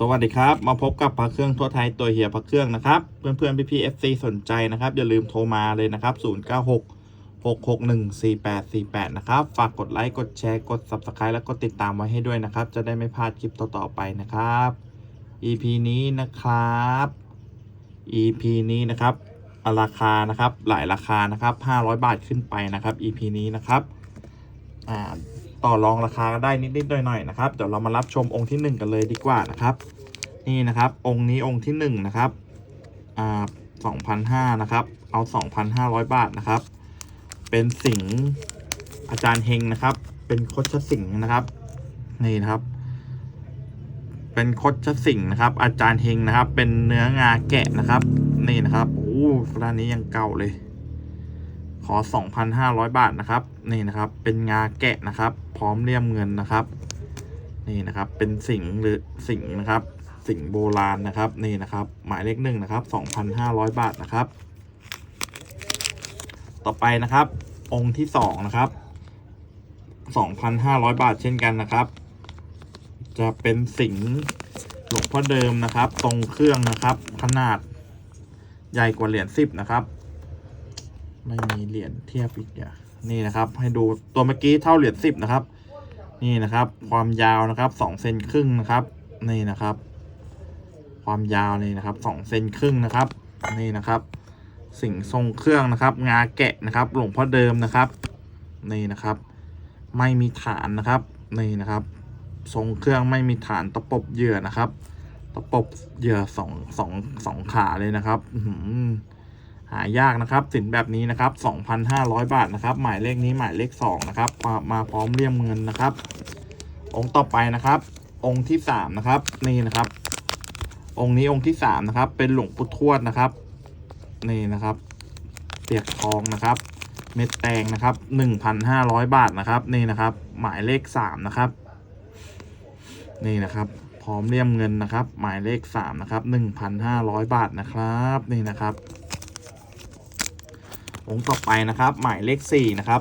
สวัสดีครับ มาพบกับพระเครื่องทั่วไทยตัวเฮียพระเครื่องนะครับ เพื่อนเพื่อนพี่พีเอฟซีสนใจนะครับ อย่าลืมโทรมาเลยนะครับ 0 9 6 6 6 1 4 8 4 8 นะครับ ฝากกดไลค์ กดแชร์ กด Subscribe และกดติดตามไว้ให้ด้วยนะครับ จะได้ไม่พลาดคลิปต่อ ๆ ไปนะครับ EP นี้นะครับ EP นี้นะครับราคานะครับหลายราคานะครับ 500 บาทขึ้นไปนะครับ EP นี้นะครับอ่า ต่อรองราคาได้นิดๆหน่อยๆนะครับเดี๋ยวเรามารับชมองค์ที่ 1 กันเลยดีกว่านะครับ นี่นะครับองค์นี้องค์ที่1นะครับอ่า2,500นะครับเอา2,500บาทนะครับ เป็นสิงห์อาจารย์เฮงนะครับ เป็นคดชสิงห์นะครับนี่นะครับ เป็นคดชสิงห์นะครับ อาจารย์เฮงนะครับ เป็นเนื้องาแกะนะครับ นี่นะครับโอ้ร้านนี้ยังเก่าเลยขอ 2,500 บาทนะครับ นี่นะครับ เป็นงาแกะนะครับ พร้อมเลี่ยมเงินนะครับ นี่นะครับ เป็นสิงหรือสิงนะครับ สิงโบราณนะครับ นี่นะครับ หมายเลขหนึ่งนะครับ2,500บาทนะครับ ต่อไปนะครับ องค์ที่สองนะครับ2,500บาทเช่นกันนะครับ จะเป็นสิงห์หลวงพ่อเดิมนะครับ ตรงเครื่องนะครับ ขนาดใหญ่กว่าเหรียญสิบนะครับ ไม่มีเหรียญเทียบอีกอย่าง นี่นะครับ ให้ดูตัวเมื่อกี้เท่าเหรียญสิบนะครับ นี่นะครับ ความยาวนะครับสองเซนครึ่งนะครับ นี่นะครับ ความยาวนี่นะครับสองเซนครึ่งนะครับ นี่นะครับ สิ่งทรงเครื่องนะครับ งาแกะนะครับ หลวงพ่อเดิมนะครับ นี่นะครับ ไม่มีฐานนะครับ นี่นะครับ ทรงเครื่องไม่มีฐานตะปบเหยื่อนะครับ ตะปบเหยื่อสองสองสองขาเลยนะครับ อื หายากนะครับสินแบบนี้นะครับ 2,500 บาทนะครับ หมายเลขนี้หมายเลข2นะครับมามาพร้อมเลี่ยมเงินนะครับ องค์ต่อไปนะครับ องค์ที่3นะครับนี่นะครับ องค์นี้องค์ที่3นะครับ เป็นหลวงปู่ทวดนะครับ นี่นะครับเปียกทองนะครับ เม็ดแตงนะครับ 1,500 บาทนะครับ นี่นะครับ หมายเลข3นะครับ นี่นะครับพร้อมเลี่ยมเงินนะครับ หมายเลข3นะครับ 1,500 บาทนะครับ นี่นะครับ องค์ต่อไปนะครับ หมายเลข4นะครับ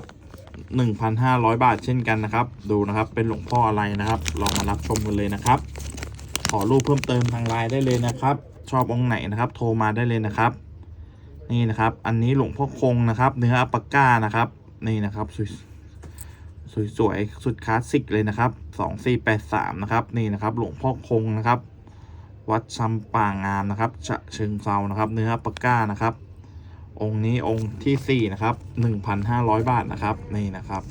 1,500บาทเช่นกันนะครับ ดูนะครับเป็นหลวงพ่ออะไรนะครับ ลองมารับชมกันเลยนะครับ ขอรูปเพิ่มเติมทางไลน์ได้เลยนะครับ ชอบองค์ไหนนะครับ โทรมาได้เลยนะครับ นี่นะครับ อันนี้หลวงพ่อคงนะครับ เนื้ออัปก้านะครับ นี่นะครับสวยสวยสุดคลาสสิกเลยนะครับ2483นะครับนี่นะครับหลวงพ่อคงนะครับ วัดชำป่างามนะครับฉะเชิงเซานะครับ เนื้ออัปปาก้านะครับ องค์นี้องค์ที่4นะครับ1,500บาทนะครับนี่นะครับ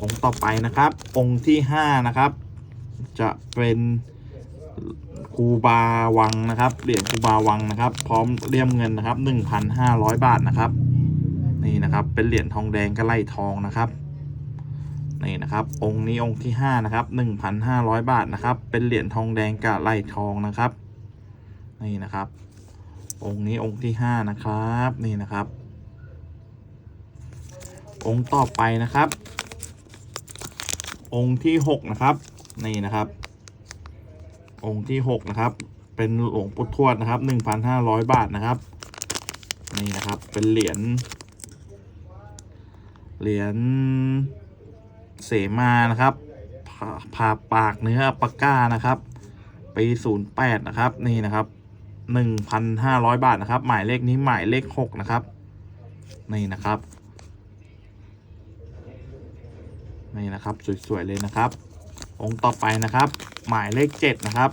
องค์ต่อไปนะครับ องค์ที่5นะครับ จะเป็นคูบาวังนะครับเหรียญคูบาวังนะครับ พร้อมเลี่ยมเงินนะครับ1,500บาทนะครับ นี่นะครับเป็นเหรียญทองแดงกระไลทองนะครับนี่นะครับ องค์นี้องค์ที่5นะครับ1,500บาทนะครับ เป็นเหรียญทองแดงกระไลทองนะครับ นี่นะครับ องค์นี้องค์ที่ห้านะครับนี่นะครับ องค์ต่อไปนะครับ องค์ที่หกนะครับนี่นะครับ องค์ที่หกนะครับ เป็นหลวงปู่ทวดนะครับหนึ่งพันห้าร้อยบาทนะครับนี่นะครับเป็นเหรียญเหรียญเสมานะครับผ่าปากเนื้อปาก้านะครับปีศูนย์แปดนะครับ นี่นะครับ หนึ่งพันห้าร้อยบาทนะครับ หมายเลขนี้หมายเลขหกนะครับ นี่นะครับ นี่นะครับสวยๆเลยนะครับ องค์ต่อไปนะครับ หมายเลขเจ็ดนะครับ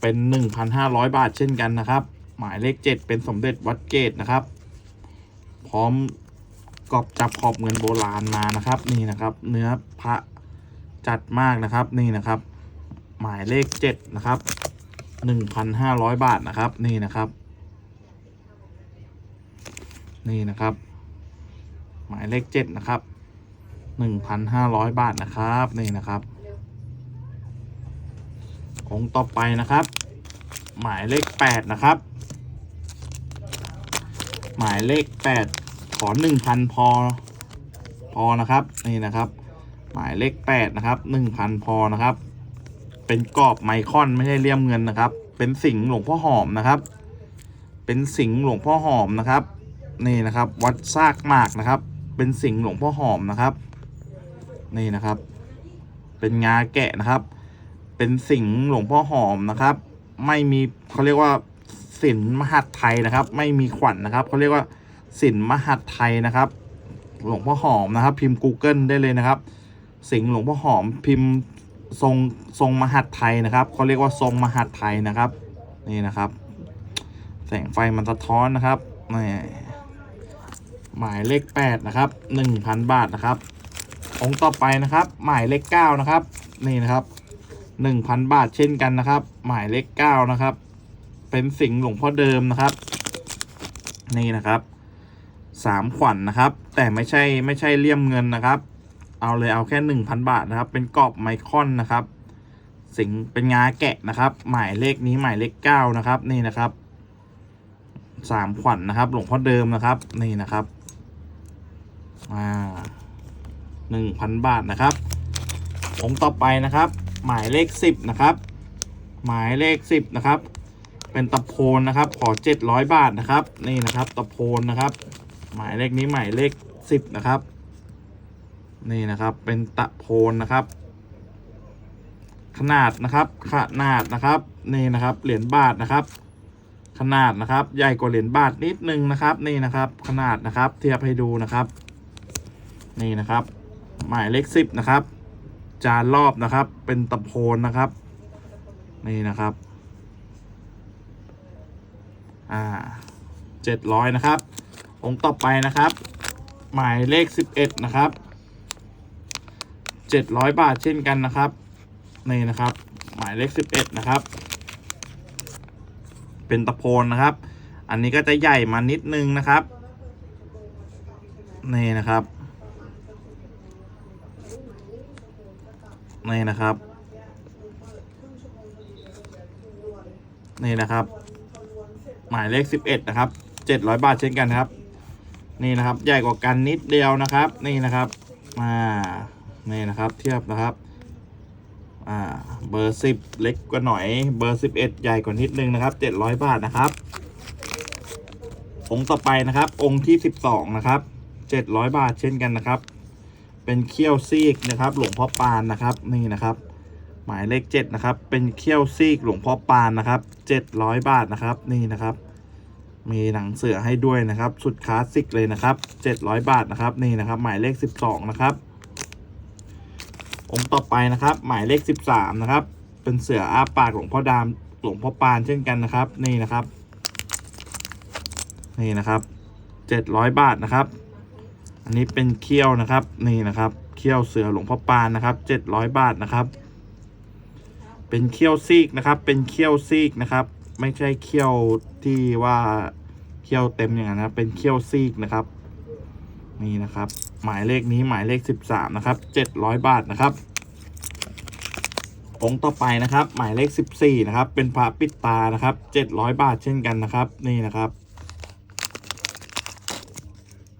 เป็นหนึ่งพันห้าร้อยบาทเช่นกันนะครับ หมายเลขเจ็ดเป็นสมเด็จวัดเกตนะครับ พร้อมกอบจับขอบเงินโบราณมานะครับ นี่นะครับ เนื้อพระจัดมากนะครับ นี่นะครับ หมายเลขเจ็ดนะครับ หนึ่งพันห้าร้อยบาทนะครับ นี่นะครับ นี่นะครับ หมายเลขเจ็ดนะครับหนึ่งพันห้าร้อยบาทนะครับ นี่นะครับ องค์ต่อไปนะครับ หมายเลขแปดนะครับ หมายเลขแปดขอหนึ่งพันพอพอนะครับ นี่นะครับ หมายเลขแปดนะครับหนึ่งพันพอนะครับ เป็นกรอบไมคอนไม่ใช่เลี่ยมเงินนะครับ เป็นสิงห์หลวงพ่อหอมนะครับ เป็นสิงห์หลวงพ่อหอมนะครับ นี่นะครับ วัดซากหมากนะครับ เป็นสิงห์หลวงพ่อหอมนะครับ นี่นะครับ เป็นงาแกะนะครับ เป็นสิงห์หลวงพ่อหอมนะครับ ไม่มีเขาเรียกว่าสินมหัดไทยนะครับ ไม่มีขวัญนะครับเขาเรียกว่าสินมหัดไทยนะครับ หลวงพ่อหอมนะครับ พิมพ์ Google ได้เลยนะครับ สิงห์หลวงพ่อหอมพิมพ์ ทรงทรงมหัดไทยนะครับเขาเรียกว่าทรงมหัดไทยนะครับ นี่นะครับ แสงไฟมันสะท้อนนะครับนี่หมายเลขแปดนะครับหนึ่งพันบาทนะครับ องค์ต่อไปนะครับ หมายเลขเก้านะครับ นี่นะครับหนึ่งพันบาทเช่นกันนะครับ หมายเลขเก้านะครับ เป็นสิงห์หลวงพ่อเดิมนะครับ นี่นะครับสามขวัญนนะครับ แต่ไม่ใช่ไม่ใช่เลี่ยมเงินนะครับ เอาเลยเอาแค่หนึ่งพันบาทนะครับ เป็นกรอบไมคอนนะครับ สิงเป็นงาแกะนะครับ หมายเลขนี้หมายเลขเก้านะครับ นี่นะครับสามขวัญนนะครับ หลวงพ่อเดิมนะครับ นี่นะครับอ่าหนึ่งพันบาทนะครับองค์ต่อไปนะครับ หมายเลขสิบนะครับ หมายเลขสิบนะครับ เป็นตะโพนนะครับ ขอเจ็ดร้อยบาทนะครับ นี่นะครับ ตะโพนนะครับ หมายเลขนี้หมายเลขสิบนะครับ นี่นะครับ เป็นตะโพนนะครับ ขนาดนะครับ ขนาดนะครับนี่นะครับ เหรียญบาทนะครับ ขนาดนะครับ ใหญ่กว่าเหรียญบาทนิดนึงนะครับ นี่นะครับ ขนาดนะครับ เทียบให้ดูนะครับ นี่นะครับ หมายเลขสิบนะครับ จานรอบนะครับ เป็นตะโพนนะครับ นี่นะครับ อ่าเจ็ดร้อยนะครับ องค์ต่อไปนะครับ หมายเลขสิบเอ็ดนะครับ เจ็ดร้อยบาทเช่นกันนะครับนี่นะครับ หมายเลขสิบเอ็ดนะครับ เป็นตะโพนนะครับ อันนี้ก็จะใหญ่มานิดนึงนะครับนี่นะครับนี่นะครับนี่นะครับ หมายเลขสิบเอ็ดนะครับเจ็ดร้อยบาทเช่นกันครับ นี่นะครับ ใหญ่กว่ากันนิดเดียวนะครับ นี่นะครับ อ่า นี่นะครับเทียบนะครับอ่าเบอร์สิบเล็กกว่าหน่อย เบอร์สิบเอ็ดใหญ่กว่านิดนึงนะครับเจ็ดร้อยบาทนะครับ องค์ต่อไปนะครับ องค์ที่สิบสองนะครับเจ็ดร้อยบาทเช่นกันนะครับ เป็นเขี้ยวซีกนะครับ หลวงพ่อปานนะครับนี่นะครับ หมายเลขเจ็ดนะครับ เป็นเขี้ยวซีกหลวงพ่อปานนะครับเจ็ดร้อยบาทนะครับนี่นะครับมีหนังเสือให้ด้วยนะครับ สุดคลาสสิกเลยนะครับเจ็ดร้อยบาทนะครับ นี่นะครับ หมายเลขสิบสองนะครับ องค์ต่อไปนะครับ หมายเลขสิบสามนะครับ เป็นเสืออาปากหลวงพ่อดามหลวงพ่อปานเช่นกันนะครับ นี่นะครับ นี่นะครับเจ็ดร้อยบาทนะครับ อันนี้เป็นเขี้ยวนะครับ นี่นะครับ เขี้ยวเสือหลวงพ่อปานนะครับเจ็ดร้อยบาทนะครับ เป็นเขี้ยวซีกนะครับ เป็นเขี้ยวซีกนะครับ ไม่ใช่เขี้ยวที่ว่าเขี้ยวเต็มอย่างนั้นนะเป็นเขี้ยวซีกนะครับ นี่นะครับ หมายเลขนี้หมายเลขสิบสามนะครับเจ็ดร้อยบาทนะครับ องค์ต่อไปนะครับ หมายเลขสิบสี่นะครับ เป็นพระปิดตานะครับเจ็ดร้อยบาทเช่นกันนะครับ นี่นะครับ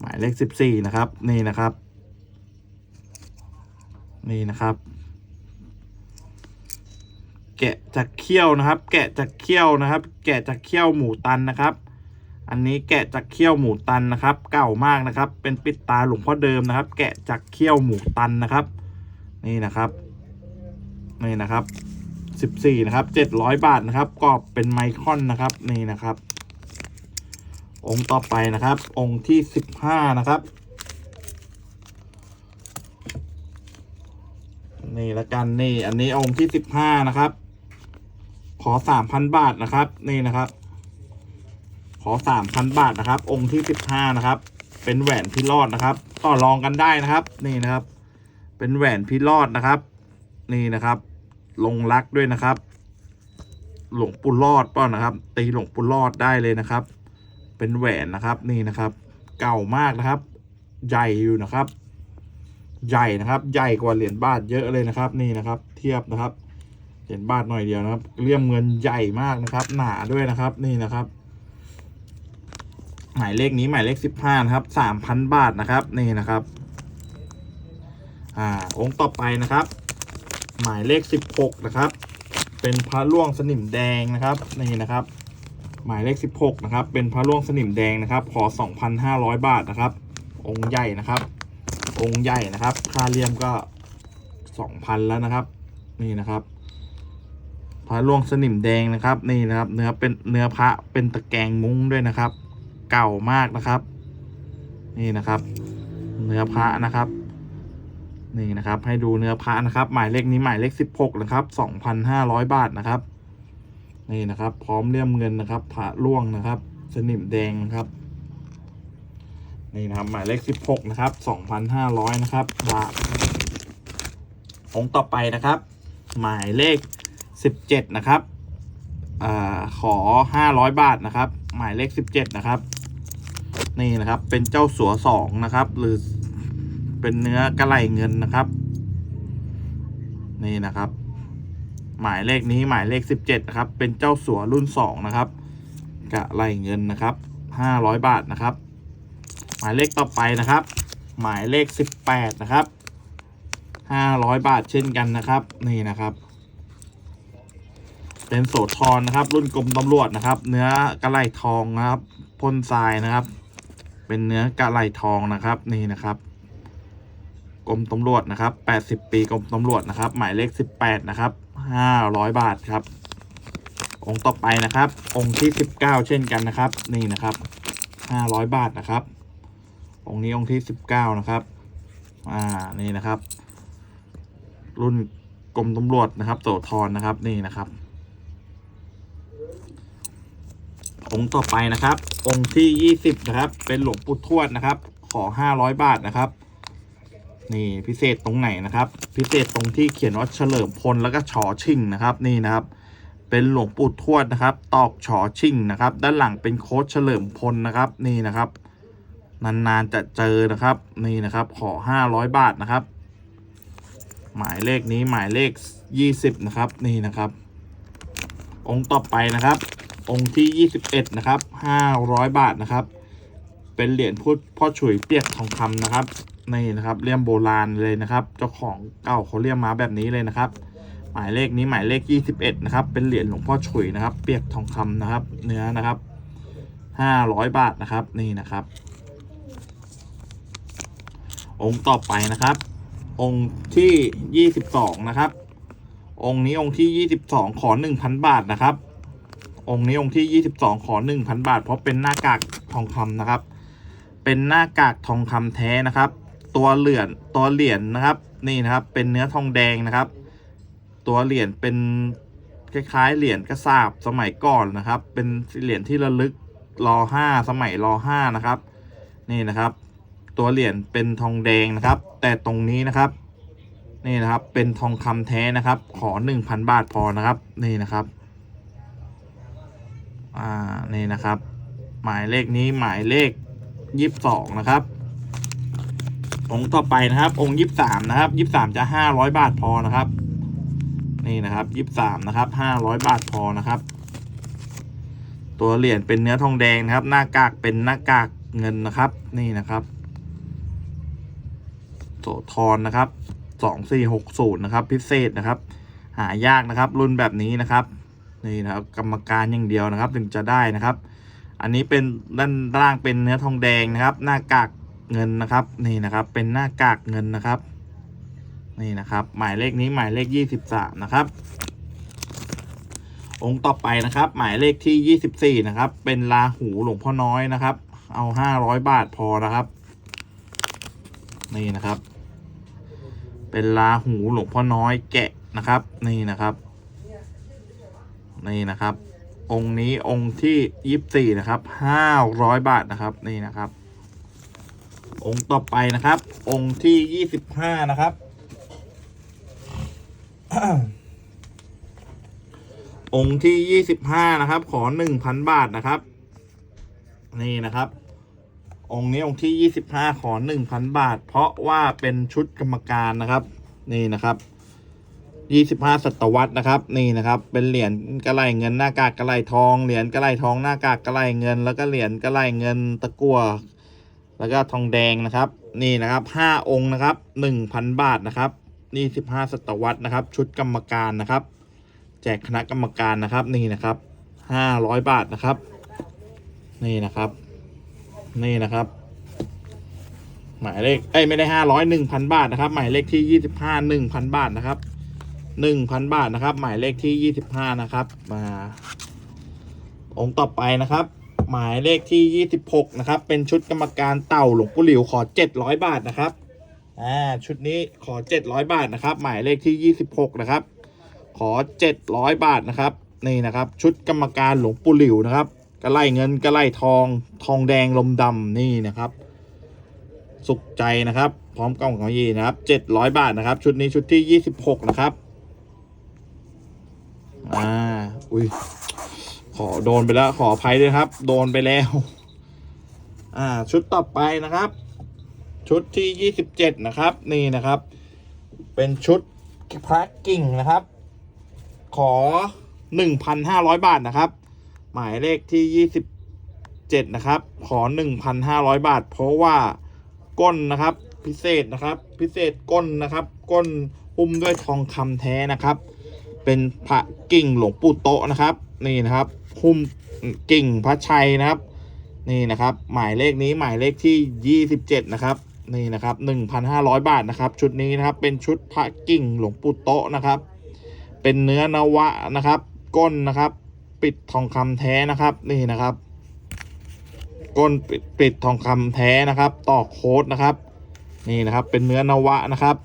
หมายเลขสิบสี่นะครับ นี่นะครับ นี่นะครับ แกะจากเขี้ยวนะครับ แกะจากเขี้ยวนะครับ แกะจากเขี้ยวหมูตันนะครับ อันนี้แกะจากเขี้ยวหมูตันนะครับ เก่ามากนะครับ เป็นปิดตาหลวงพ่อเดิมนะครับ แกะจากเขี้ยวหมูตันนะครับ นี่นะครับ นี่นะครับสิบสี่นะครับเจ็ดร้อยบาทนะครับกรอบเป็นไมคอนนะครับ นี่นะครับ องค์ต่อไปนะครับ องค์ที่สิบห้านะครับ นี่ละกันนี่ อันนี้องค์ที่สิบห้านะครับ ขอสามพันบาทนะครับ นี่นะครับ อสามพันบาทนะครับ องค์ที่สิบห้านะครับ เป็นแหวนพิรอดนะครับ ต่อรองกันได้นะครับ นี่นะครับ เป็นแหวนพิรอดนะครับ นี่นะครับ ลงรักด้วยนะครับ หลวงปู่รอดเปล่านะครับ ตีหลวงปู่รอดได้เลยนะครับ เป็นแหวนนะครับนี่นะครับ เก่ามากนะครับ ใหญ่อยู่นะครับ ใหญ่นะครับ ใหญ่กว่าเหรียญบาทเยอะเลยนะครับ นี่นะครับ เทียบนะครับเหรียญบาทหน่อยเดียวนะครับเลี่ยมเงินใหญ่มากนะครับ หนาด้วยนะครับ นี่นะครับ หมายเลขนี้หมายเลขสิบห้านะครับสามพันบาทนะครับนี่นะครับ อ่าองค์ต่อไปนะครับ หมายเลขสิบหกนะครับ เป็นพระล่วงสนิมแดงนะครับนี่นะครับ หมายเลขสิบหกนะครับ เป็นพระล่วงสนิมแดงนะครับขอสองพันห้าร้อยบาทนะครับ องค์ใหญ่นะครับ องค์ใหญ่นะครับ ค่าเลี่ยมก็สองพันแล้วนะครับ นี่นะครับพระล่วงสนิมแดงนะครับ นี่นะครับ เนื้อเป็นเนื้อพระเป็นตะแกรงมุ้งด้วยนะครับ เก่ามากนะครับ นี่นะครับ เนื้อพระนะครับ นี่นะครับ ให้ดูเนื้อพระนะครับ หมายเลขนี้หมายเลขสิบหกนะครับสองพันห้าร้อยบาทนะครับ นี่นะครับ พร้อมเลี่ยมเงินนะครับ พระล่วงนะครับ สนิมแดงนะครับนี่นะครับหมายเลขสิบหกนะครับสองพันห้าร้อยนะครับบาทองค์ต่อไปนะครับ หมายเลขสิบเจ็ดนะครับอขอห้าร้อยบาทนะครับ หมายเลขสิบเจ็ดนะครับ นี่นะครับ เป็นเจ้าสัวสองนะครับ หรือเป็นเนื้อกระไหลเงินนะครับ นี่นะครับ หมายเลขนี้หมายเลขสิบเจ็ดนะครับ เป็นเจ้าสัวรุ่นสองนะครับกระไหลเงินนะครับห้าร้อยบาทนะครับ หมายเลขต่อไปนะครับ หมายเลขสิบแปดนะครับห้าร้อยบาทเช่นกันนะครับ นี่นะครับ เป็นโสธรนะครับ รุ่นกรมตำรวจนะครับ เนื้อกระไหลทองนะครับพ่นทรายนะครับ เป็นเนื้อกระไหลทองนะครับนี่นะครับกรมตำรวจนะครับแปดสิบปีกรมตำรวจนะครับ หมายเลขสิบแปดนะครับห้าร้อยบาทครับ องค์ต่อไปนะครับ องค์ที่สิบเก้าเช่นกันนะครับ นี่นะครับห้าร้อยบาทนะครับ องค์นี้องค์ที่สิบเก้านะครับ อ่า นี่นะครับ รุ่นกรมตำรวจนะครับ โสธรนะครับ นี่นะครับ องค์ต่อไปนะครับ องค์ที่ยี่สิบนะครับ เป็นหลวงปู่ทวดนะครับ ขอห้าร้อยบาทนะครับ นี่พิเศษตรงไหนนะครับ พิเศษตรงที่เขียนว่าเฉลิมพลแล้วก็ชอชิงนะครับ นี่นะครับ เป็นหลวงปู่ทวดนะครับ ตอกชอชิงนะครับ ด้านหลังเป็นโค้ดเฉลิมพลนะครับ นี่นะครับ นานๆจะเจอนะครับ นี่นะครับ ขอห้าร้อยบาทนะครับ หมายเลขนี้หมายเลขยี่สิบนะครับ นี่นะครับ องค์ต่อไปนะครับ องค์ที่ยี่สิบเอ็ดนะครับห้าร้อยบาทนะครับ เป็นเหรียญพุทธพ่อฉุยเปียกทองคำนะครับนี่นะครับเลี่ยมโบราณเลยนะครับ เจ้าของเก่าเขาเลี่ยมมาแบบนี้เลยนะครับ หมายเลขนี้หมายเลขยี่สิบเอ็ดนะครับ เป็นเหรียญหลวงพ่อฉุยนะครับ เปียกทองคำนะครับ เนื้อนะครับห้าร้อยบาทนะครับนี่นะครับ องค์ต่อไปนะครับ องค์ที่ยี่สิบสองนะครับองค์นี้องค์ที่ยี่สิบสองขอหนึ่งพันบาทนะครับ องค์นี้องค์ที่ยี่สิบสองขอหนึ่งพันบาท เพราะเป็นหน้ากากทองคำนะครับ เป็นหน้ากากทองคำแท้นะครับ ตัวเหรียญตัวเหรียญนะครับนี่นะครับ เป็นเนื้อทองแดงนะครับ ตัวเหรียญเป็นคล้ายๆเหรียญกระสาบสมัยก่อนนะครับ เป็นเหรียญที่ระลึกรอห้าสมัยรอห้านะครับ นี่นะครับ ตัวเหรียญเป็นทองแดงนะครับ แต่ตรงนี้นะครับ นี่นะครับเป็นทองคำแท้นะครับ ขอหนึ่งพันบาทพอนะครับ นี่นะครับ อ่านี่นะครับ หมายเลขนี้หมายเลขยี่สิบสองนะครับ องค์ต่อไปนะครับ องค์ยี่สิบสามนะครับยี่สิบสามจะห้าร้อยบาทพอนะครับ นี่นะครับยี่สิบสามนะครับห้าร้อยบาทพอนะครับ ตัวเหรียญเป็นเนื้อทองแดงนะครับ หน้ากากเป็นหน้ากากเงินนะครับ นี่นะครับโสธรนะครับสองสี่หกศูนย์นะครับ พิเศษนะครับ หายากนะครับ รุ่นแบบนี้นะครับ นี่นะครับกรรมการอย่างเดียวนะครับ ถึงจะได้นะครับ อันนี้เป็นด้านล่างเป็นเนื้อทองแดงนะครับ หน้ากากเงินนะครับ นี่นะครับ เป็นหน้ากากเงินนะครับ นี่นะครับ หมายเลขนี้หมายเลขยี่สิบสามนะครับ องค์ต่อไปนะครับ หมายเลขที่ยี่สิบสี่นะครับ เป็นลาหูหลวงพ่อน้อยนะครับ เอาห้าร้อยบาทพอนะครับ นี่นะครับ เป็นลาหูหลวงพ่อน้อยแกะนะครับ นี่นะครับ นี่นะครับ องค์นี้องค์ที่ยี่สิบสี่นะครับห้าร้อยบาทนะครับนี่นะครับ องค์ต่อไปนะครับ องค์ที่ยี่สิบห้านะครับองค์ที่ยี่สิบห้านะครับ ขอหนึ่งพันบาทนะครับ นี่นะครับ องค์นี้องค์ที่ยี่สิบห้าขอหนึ่งพันบาท เพราะว่าเป็นชุดกรรมการนะครับ นี่นะครับ ยี่สิบห้าศตวรรษนะครับ นี่นะครับ เป็นเหรียญกระไหลเงินหน้ากากกระไหลทองเหรียญกระไหลทองหน้ากากกระไหลเงิน แล้วก็เหรียญกระไหลเงินตะกั่วแล้วก็ทองแดงนะครับ นี่นะครับห้าองค์นะครับหนึ่งพันบาทนะครับนี่สิบห้าศตวรรษนะครับ ชุดกรรมการนะครับ แจกคณะกรรมการนะครับนี่นะครับห้าร้อยบาทนะครับ นี่นะครับ นี่นะครับ หมายเลขเอ้ยไม่ได้ห้าร้อยหนึ่งพันบาทนะครับ หมายเลขที่ยี่สิบห้าหนึ่งพันบาทนะครับ หนึ่งพันบาทนะครับ หมายเลขที่ยี่สิบห้านะครับ มา องค์ต่อไปนะครับ หมายเลขที่ยี่สิบหกนะครับ เป็นชุดกรรมการเต่าหลวงปู่หลิวขอเจ็ดร้อยบาทนะครับอ่าชุดนี้ขอเจ็ดร้อยบาทนะครับ หมายเลขที่ยี่สิบหกนะครับ ขอเจ็ดร้อยบาทนะครับนี่นะครับ ชุดกรรมการหลวงปู่หลิวนะครับกระไล่เงินกระไล่ทอง ทองแดงลมดำนี่นะครับ สุขใจนะครับ พร้อมกล่องของยีนะครับเจ็ดร้อยบาทนะครับ ชุดนี้ชุดที่ยี่สิบหกนะครับ อ่า อุ้ย ขอโดนไปแล้ว ขออภัยด้วยครับ โดนไปแล้ว อ่า ชุดต่อไปนะครับ ชุดที่ยี่สิบเจ็ดนะครับ นี่นะครับ เป็นชุดพระกิ่งนะครับ ขอหนึ่งพันห้าร้อยบาทนะครับ หมายเลขที่ยี่สิบเจ็ดนะครับ ขอหนึ่งพันห้าร้อยบาท เพราะว่าก้นนะครับ พิเศษนะครับ พิเศษก้นนะครับ ก้นหุ้มด้วยทองคำแท้นะครับ เป็นพระกิ่งหลวงปู่โตนะครับ นี่นะครับหุ้มกิ่งพระชัยนะครับ นี่นะครับ หมายเลขนี้หมายเลขที่ยี่สิบเจ็ดนะครับนี่นะครับหนึ่งพันห้าร้อยบาทนะครับ ชุดนี้นะครับเป็นชุดพระกิ่งหลวงปู่โตนะครับ เป็นเนื้อนวะนะครับ ก้นนะครับ ปิดทองคำแท้นะครับนี่นะครับ ก้นปิดปิดทองคำแท้นะครับ ต่อโค้ดนะครับ นี่นะครับ เป็นเนื้อนวะนะครับ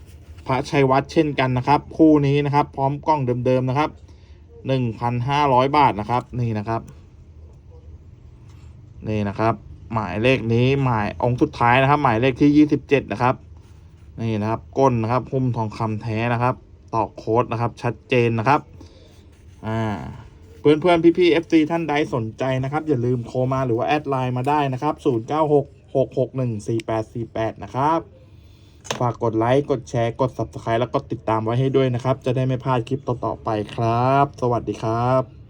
ระชัยวัดเช่นกันนะครับ คู่นี้นะครับ พร้อมกล้องเดิมๆนะครับหนึ่งพันห้าร้อยบาทนะครับ นี่นะครับ นี่นะครับ หมายเลขนี้หมายองค์สุดท้ายนะครับ หมายเลขที่ยี่สิบเจ็ดนะครับ นี่นะครับก้นนะครับหุ้มทองคำแท้นะครับตอกโค้ดนะครับ ชัดเจนนะครับ อ่าเพื่อนเพื่อนพี่พี่เอฟซีท่านใดสนใจนะครับ อย่าลืมโทรมาหรือว่าแอดไลน์มาได้นะครับ0 9 6 6 6 1 4 8 4 8นะครับ ฝากกดไลค์ กดแชร์ กด Subscribe แล้วก็ติดตามไว้ให้ด้วยนะครับ จะได้ไม่พลาดคลิปต่อๆไปครับ สวัสดีครับ